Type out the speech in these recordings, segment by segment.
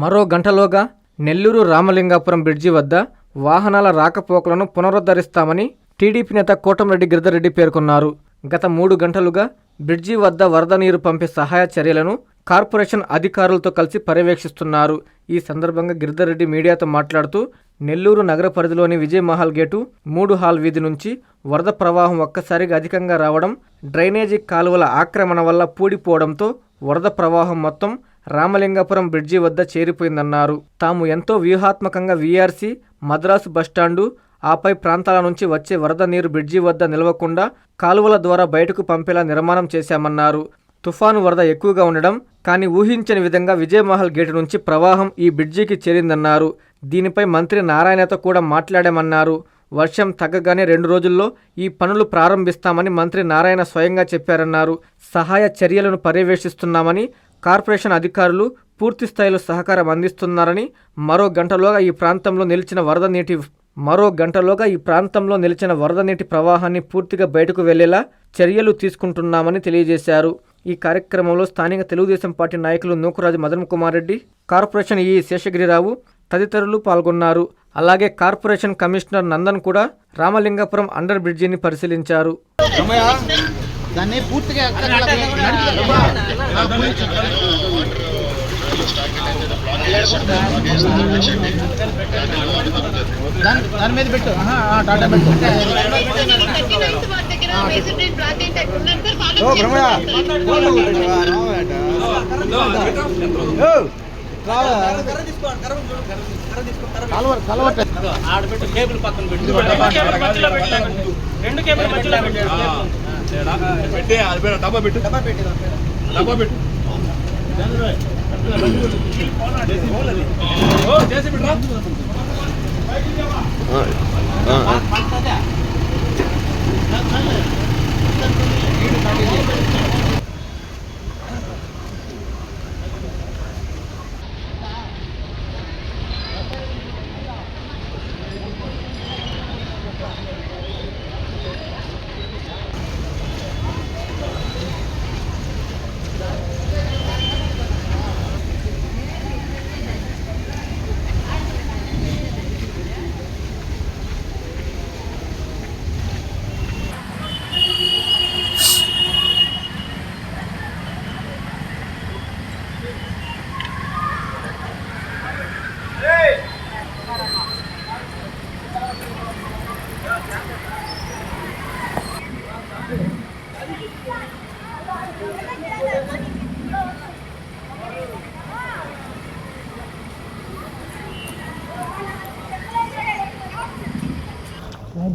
మరో గంటలోగా నెల్లూరు రామలింగాపురం బ్రిడ్జి వద్ద వాహనాల రాకపోకలను పునరుద్ధరిస్తామని టీడీపీ నేత కోటంరెడ్డి గిరిధరెడ్డి పేర్కొన్నారు. గత మూడు గంటలుగా బ్రిడ్జి వద్ద వరద నీరు పంపే సహాయ చర్యలను కార్పొరేషన్ అధికారులతో కలిసి పర్యవేక్షిస్తున్నారు. ఈ సందర్భంగా గిరిధరెడ్డి మీడియాతో మాట్లాడుతూ నెల్లూరు నగర పరిధిలోని విజయ్ మహల్ గేటు మూడు హాల్ వీధి నుంచి వరద ప్రవాహం ఒక్కసారిగా అధికంగా రావడం డ్రైనేజీ కాలువల ఆక్రమణ వల్ల పూడిపోవడంతో వరద ప్రవాహం మొత్తం రామలింగపురం బ్రిడ్జి వద్ద చేరిపోయిందన్నారు. తాము ఎంతో వ్యూహాత్మకంగా వీఆర్సీ మద్రాసు బస్టాండు ఆపై ప్రాంతాల నుంచి వచ్చే వరద నీరు బ్రిడ్జి వద్ద నిలవకుండా కాలువల ద్వారా బయటకు పంపేలా నిర్మాణం చేశామన్నారు. తుఫాను వరద ఎక్కువగా ఉండడం కానీ ఊహించని విధంగా విజయమహల్ గేటు నుంచి ప్రవాహం ఈ బ్రిడ్జికి చేరిందన్నారు. దీనిపై మంత్రి నారాయణతో కూడా మాట్లాడామన్నారు. వర్షం తగ్గగానే రెండు రోజుల్లో ఈ పనులు ప్రారంభిస్తామని మంత్రి నారాయణ స్వయంగా చెప్పారన్నారు. సహాయ చర్యలను పర్యవేక్షిస్తున్నామని కార్పొరేషన్ అధికారులు పూర్తి స్థాయిలో సహకారం అందిస్తున్నారని మరో గంటలోగా ఈ ప్రాంతంలో నిలిచిన వరద నీటి మరో గంటలోగా ఈ ప్రాంతంలో నిలిచిన వరద నీటి ప్రవాహాన్ని పూర్తిగా బయటకు వెళ్ళేలా చర్యలు తీసుకుంటున్నామని తెలియజేశారు. ఈ కార్యక్రమంలో స్థానిక తెలుగుదేశం పార్టీ నాయకులు నూకరాజు మదన్ కుమార్ రెడ్డి కార్పొరేషన్ ఈ శేషగిరిరావు తదితరులు పాల్గొన్నారు. అలాగే కార్పొరేషన్ కమిషనర్ నందన్ కూడా రామలింగపురం అండర్ బ్రిడ్జిని పరిశీలించారు. దాన్ని పూర్తిగా ఎక్కడ దాని దాని మీద పెట్టు ఆహా, ఆ, టాటా పెట్టు ఓ బ్రహ్మయ్య కలవ కలవట్ట పెట్టి అది పెట్టు, డబ్బా పెట్టు డబ్బా పెట్టు. ఓ, చేసి పెట్టు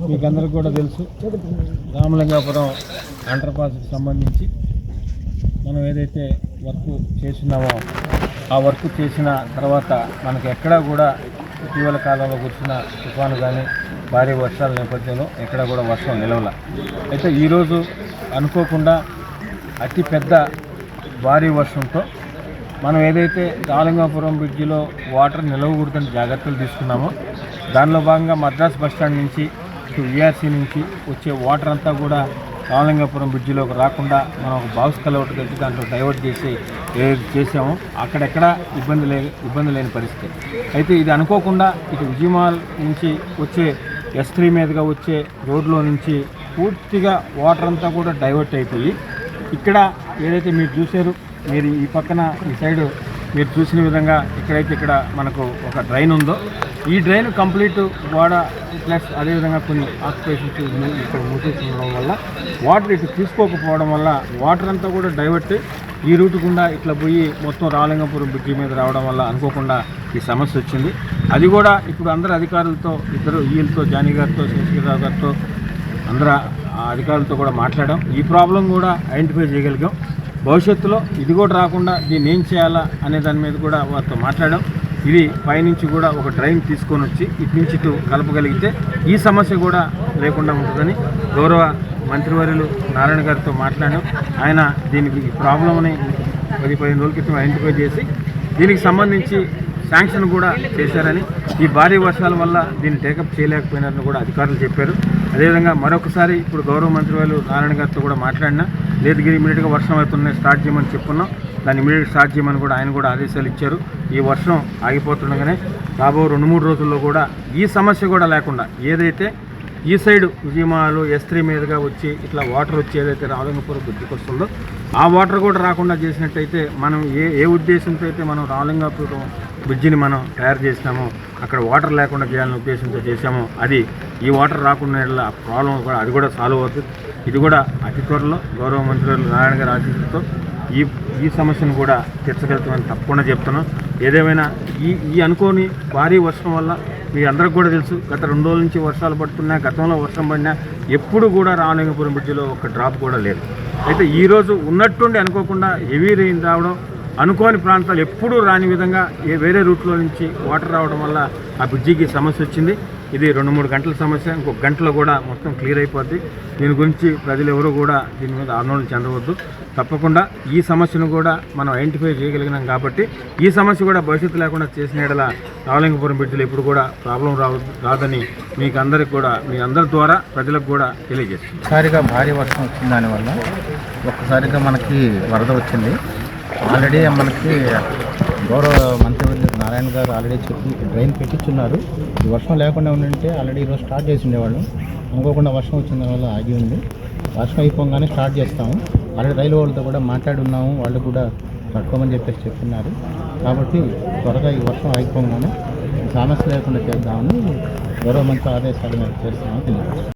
మీకు అందరికి కూడా తెలుసు. రామలింగాపురం అండర్పాస్కి సంబంధించి మనం ఏదైతే వర్క్ చేస్తున్నామో ఆ వర్క్ చేసిన తర్వాత మనకు ఎక్కడా కూడా ఇటీవల కాలంలో కురిసిన తుఫాను కానీ భారీ వర్షాల నేపథ్యంలో ఎక్కడా కూడా వర్షం నిలవల. అయితే ఈరోజు అనుకోకుండా అతి పెద్ద భారీ వర్షంతో మనం ఏదైతే దాలింగాపురం బ్రిడ్జిలో వాటర్ నిలవకూడదని జాగ్రత్తలు తీసుకున్నామో దానిలో భాగంగా మద్రాస్ బస్ స్టాండ్ నుంచి ఇటు విఆర్సీ నుంచి వచ్చే వాటర్ అంతా కూడా రామలింగాపురం బ్రిడ్జిలోకి రాకుండా మనం ఒక బాక్స్ కలవట్ కలిసి దాంట్లో డైవర్ట్ చేసి చేసాము అక్కడెక్కడ ఇబ్బంది లే ఇబ్బంది లేని పరిస్థితి. అయితే ఇది అనుకోకుండా ఇటు విజయమాల్ నుంచి వచ్చే ఎస్ త్రీ మీదుగా వచ్చే రోడ్లో నుంచి పూర్తిగా వాటర్ అంతా కూడా డైవర్ట్ అయిపోయి ఇక్కడ ఏదైతే మీరు చూశారు మీరు ఈ పక్కన ఈ సైడు మీరు చూసిన విధంగా ఇక్కడైతే ఇక్కడ మనకు ఒక డ్రైన్ ఉందో ఈ డ్రైన్ కంప్లీట్ వాడ ప్లస్ అదేవిధంగా కొన్ని ఆక్యుపేషన్స్ ఇక్కడ మూసేసుకోవడం ఉండడం వల్ల. వాటర్ ఇటు తీసుకోకపోవడం వల్ల వాటర్ అంతా కూడా డైవర్ట్ ఈ రూట్ గుండా ఇట్లా పోయి మొత్తం రాలింగపురం బ్రిడ్జి మీద రావడం వల్ల అనుకోకుండా ఈ సమస్య వచ్చింది. అది కూడా ఇప్పుడు అందరు అధికారులతో ఇద్దరు వీళ్ళతో జానీ గారితో శేషగిరిరావు గారితో అందరూ అధికారులతో కూడా మాట్లాడాం. ఈ ప్రాబ్లం కూడా ఐడెంటిఫై చేయగలిగాం. భవిష్యత్తులో ఇది కూడా రాకుండా దీన్ని ఏం చేయాలా అనే దాని మీద కూడా వారితో మాట్లాడాం. ఇది పైనుంచి కూడా ఒక డ్రైన్ తీసుకొని వచ్చి ఇటు నుంచి ఇటు కలపగలిగితే ఈ సమస్య కూడా లేకుండా ఉంటుందని గౌరవ మంత్రివర్యులు నారాయణ గారితో మాట్లాడాం ఆయన దీనికి ప్రాబ్లమ్ని పది పదిహేను రోజుల క్రితం ఐడెంటిఫై చేసి దీనికి సంబంధించి శాంక్షన్ కూడా చేశారని ఈ భారీ వర్షాల వల్ల దీన్ని టేకప్ చేయలేకపోయినారని కూడా అధికారులు చెప్పారు. అదేవిధంగా మరొకసారి ఇప్పుడు గౌరవ మంత్రి వాళ్ళు నారాయణ గారితో కూడా మాట్లాడినా లేదు గిరి ఇమీడియట్గా వర్షం అవుతున్నాయి స్టార్ట్ చేయమని చెప్పున్నాం దాన్ని ఇమీడియట్ స్టార్ట్ చేయమని కూడా ఆయన కూడా ఆదేశాలు ఇచ్చారు. ఈ వర్షం ఆగిపోతుండగానే రాబో రెండు మూడు రోజుల్లో కూడా ఈ సమస్య కూడా లేకుండా ఏదైతే ఈ సైడ్ విజయమాలు ఎస్త్రీ మీదుగా వచ్చి ఇట్లా వాటర్ వచ్చి ఏదైతే రావలింగపురం గుర్తుకొస్తుందో ఆ వాటర్ కూడా రాకుండా చేసినట్టయితే మనం ఏ ఏ ఉద్దేశంతో అయితే మనం రావలింగపురం బ్రిడ్జిని మనం తయారు చేసినామో అక్కడ వాటర్ లేకుండా చేయాలనే ఉద్దేశంతో చేసామో అది ఈ వాటర్ రాకుండా ప్రాబ్లం కూడా అది కూడా సాల్వ్ అవుతుంది. ఇది కూడా అతి త్వరలో గౌరవ మంత్రి నారాయణ గారి ఆశీస్సులతో ఈ ఈ సమస్యను కూడా తీర్చగలుగుతామని తప్పకుండా చెప్తున్నాం. ఏదేమైనా ఈ ఈ అనుకోని భారీ వర్షం వల్ల మీ అందరికి కూడా తెలుసు గత రెండు రోజుల నుంచి వర్షాలు పడుతున్నా గతంలో వర్షం పడినా ఎప్పుడు కూడా రామలింగపురం బ్రిడ్జిలో ఒక డ్రాప్ కూడా లేదు. అయితే ఈరోజు ఉన్నట్టుండి అనుకోకుండా హెవీ రెయిన్ రావడం అనుకోని ప్రాంతాలు ఎప్పుడూ రాని విధంగా ఏ వేరే రూట్లో నుంచి వాటర్ రావడం వల్ల ఆ బ్రిడ్జికి సమస్య వచ్చింది. ఇది రెండు మూడు గంటల సమస్య. ఇంకొక గంటలో కూడా మొత్తం క్లియర్ అయిపోద్ది. దీని గురించి ప్రజలు ఎవరు కూడా దీని మీద ఆందోళన చెందవద్దు. తప్పకుండా ఈ సమస్యను కూడా మనం ఐడెంటిఫై చేయగలిగినాం కాబట్టి ఈ సమస్య కూడా భవిష్యత్తు లేకుండా చేసిన ఎడల రావలింగపురం బిడ్డలు ఎప్పుడు కూడా ప్రాబ్లం రావు రాదని మీకు అందరికి కూడా మీ అందరి ద్వారా ప్రజలకు కూడా తెలియజేస్తుంది ఒకసారిగా భారీ వర్షం వచ్చింది దానివల్ల ఒక్కసారిగా మనకి వరద వచ్చింది. ఆల్రెడీ మనకి గౌరవ మంత్రి నారాయణ గారు ఆల్రెడీ చెప్పి డ్రైన్ పెట్టించున్నారు. ఈ వర్షం లేకుండా ఉండింటే ఆల్రెడీ ఈరోజు స్టార్ట్ చేసి ఉండేవాళ్ళం అనుకోకుండా వర్షం వచ్చిన వల్ల ఆగి ఉంది. వర్షం అయిపోగానే స్టార్ట్ చేస్తాము. ఆల్రెడీ రైలు వాళ్ళతో కూడా మాట్లాడి ఉన్నాము. వాళ్ళు కూడా కట్టుకోమని చెప్పేసి చెప్తున్నారు కాబట్టి త్వరగా ఈ వర్షం ఆగిపోగానే సమస్య లేకుండా చేద్దామని గౌరవ మంత్రి ఆదేశాల మేరకు చేస్తామని తెలియదు